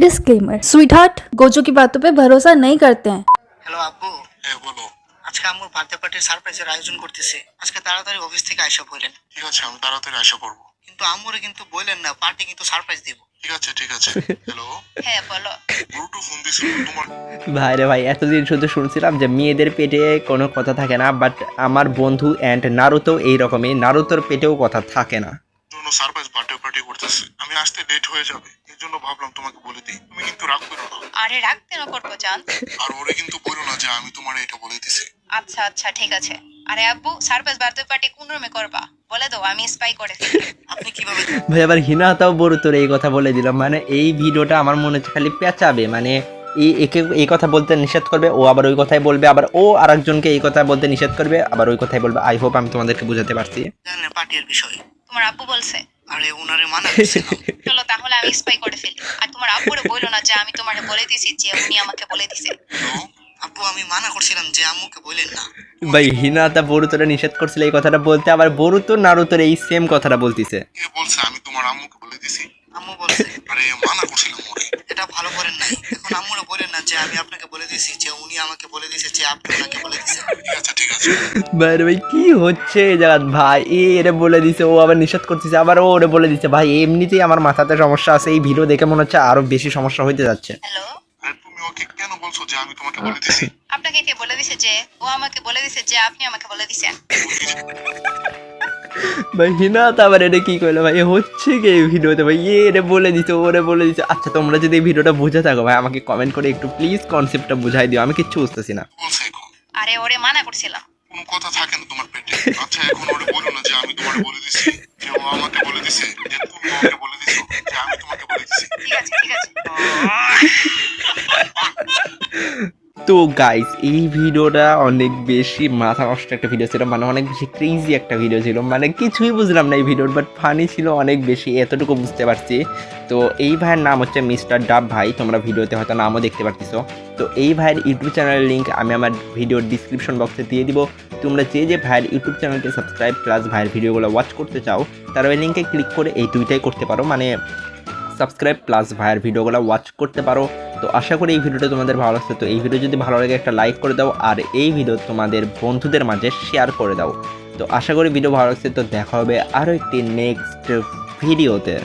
Disclaimer sweetheart Gojo की बातों पे भरोसा नहीं करते हैं হ্যালো আব্বু হ্যাঁ বলো আজকে আম্মুর বার্থডে পার্টির সারপ্রাইজের আয়োজন করতেছি আজকে তাড়াতাড়ি অফিস থেকে আইসা বললেন ঠিক আছে আমি তাড়াতাড়ি আশা করবো কিন্তু আম্মুরে কিন্তু বললেন না পার্টি কিন্তু সারপ্রাইজ দিব ঠিক আছে ঠিক আছে হ্যালো হ্যাঁ বলো ব্রুটু ফোন দিছিল তোমার ভাই রে ভাই এতদিন শুধু শুনছিলাম যে মেয়েদের পেটে কোনো কথা থাকে না বাট আমার বন্ধু অ্যান্ড নারুতো এইরকমই নারুতোর পেটেও কথা থাকে না জন্য সারপ্রাইজ বার্থডে পার্টি করতেছে আমি আসতে লেট হয়ে যাবে এর জন্য ভাবলাম তোমাকে বলে দিই। তুমি কিন্তু রাগ করো না। আরে রাগ কেন করব জান? আর ওরে কিন্তু বলো না যে আমি তোমার এটা বলে দিছি। আচ্ছা আচ্ছা ঠিক আছে। আরে আব্বু সারপ্রাইজ বার্থডে পার্টি কোন রুমে করবা? বলে দাও আমি স্পাই করে। আপনি কীভাবে ভাই আবার হিনা হিনাতাও বড় তোর এই কথা বলে দিল মানে এই ভিডিওটা আমার মনে হচ্ছে খালি পেঁচাবে। মানে এই একে এই কথা বলতে নিষেধ করবে ও আবার ওই কথাই বলবে আবার ও আরেকজনকে এই কথা বলতে নিষেধ করবে আবার ওই কথাই বলবে। আই হোপ আমি তোমাদেরকে বোঝাতে পারছি। জানেন পার্টির বিষয়। তোমার আব্বু বলছে। আরে ওনারে মানা চলো তাহলে আমি স্পাই করে ফেলি। আর তোমার আব্বুরে বলল না যে আমি তোমারে বলে দিছি যে উনি আমাকে বলে দিছে। আব্বু আমি মানা করছিলাম যে আম্মুকে বললেন না। ভাই হিনাতা বরুতোরা নিষেধ করছিল এই কথাটা বলতে আবার বরুতো নারুতোর এই সেম কথাটা বলতিছে। কে বলছে? আমি তোমার আম্মুকে বলে দিছি। আম্মু বলছে। আরে মানা করছিলাম ওরে এটা ভালো করেন নাই। এখন আম্মুরে বললেন না যে আমি আপনাকে বলে দিয়েছি যে উনি আমাকে বলে দিয়েছে যে আপনি ওনাকে বলে দিয়েছেন আছে ভাই রে ভাই কি হচ্ছে এই জায়গাত ভাই? এ এরে বলে দিছে ও আবার নিষেধ করতেছে আবার ও ওরে বলে দিছে। ভাই এমনিতেই আমার মাথাতে সমস্যা আছে এই ভিডিও দেখে মনে হচ্ছে আরও বেশি সমস্যা হইতে যাচ্ছে। তুমি ওকে কেন বলছো যে আমি তোমাকে বলে দিছি? আপনাকে কে বলে দিছে যে ও আমাকে বলে দিছে যে আপনি আমাকে বলে দিছেন? ভাই হিনাত আবার এটা কি কইলো? ভাই হচ্ছে কি এই ভিডিওতে? ভাই এ এটা বলে দিছে ওরে বলে দিছে। আচ্ছা তোমরা যদি এই ভিডিওটা বুঝে থাকো ভাই আমাকে কমেন্ট করে একটু প্লিজ কনসেপ্টটা বুঝাই দিও। আমি কিচ্ছু বুঝতেছি না। আরে ওরে মানা করছিলাম। কথা থাকে না তোমার পেটে। আচ্ছা এখন ওরে বলো না যে আমি তোমার বলে দিছি যে ও আমাকে বলে দিছে যে তুমি আমাকে বলে দিছো যে আমি তোমাকে বলে দিছি। ঠিক আছে ঠিক আছে। তো গাইস এই ভিডিওটা অনেক বেশি মাথা নষ্ট একটা ভিডিও ছিল মানে অনেক বেশি ক্রেজি একটা ভিডিও ছিল মানে কিছুই বুঝলাম না এই ভিডিওর বাট ফানি ছিল অনেক বেশি, এতটুকু বুঝতে পারছি। তো এই ভাইয়ের নাম হচ্ছে মিস্টার ডাব ভাই, তোমরা ভিডিওতে হয়তো নামও দেখতে পারতেছো। তো এই ভাইয়ের ইউটিউব চ্যানেলের লিঙ্ক আমি আমার ভিডিওর ডিসক্রিপশন বক্সে দিয়ে দিব। তোমরা যে যে ভাইয়ের ইউটিউব চ্যানেলকে সাবস্ক্রাইব প্লাস ভাইয়ের ভিডিওগুলো ওয়াচ করতে চাও, তারা ওই লিঙ্কে ক্লিক করে এই দুইটাই করতে পারো। মানে সাবস্ক্রাইব প্লাস ভাইয়ের ভিডিওগুলো ওয়াচ করতে পারো। তো আশা করি এই ভিডিওটা তোমাদের ভালো লাগছে। তো এই ভিডিও যদি ভালো লাগে একটা লাইক করে দাও আর এই ভিডিও তোমাদের বন্ধুদের মাঝে শেয়ার করে দাও। তো আশা করি ভিডিও ভালো লাগছে। তো দেখা হবে আরও একটি নেক্সট ভিডিওতে